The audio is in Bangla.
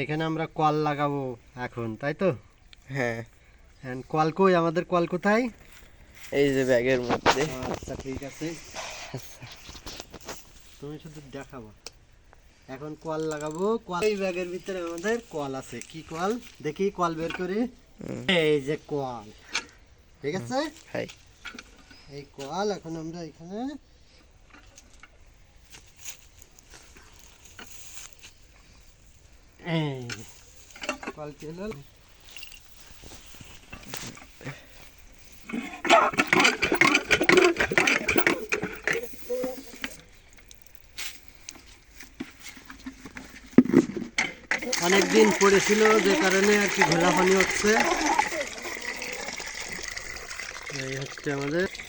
এখানে আমরা কল লাগাবো এখন তাই তো? হ্যাঁ। কল কই? আমাদের কল কোথায়? এই যে ব্যাগের মধ্যে। আচ্ছা ঠিক আছে। তুমি শুধু দেখাবো। এখন কল লাগাবো। কল এই ব্যাগের ভিতরে আমাদের কল আছে। কি কল দেখি কল বের করি। এই যে কল ঠিক আছে? এই কল এখন আমরা এখানে এই যে, কলটি হলো অনেকদিন পড়েছিল যে কারণে আর কি ঘোলাপানি হচ্ছে। এই হচ্ছে আমাদের।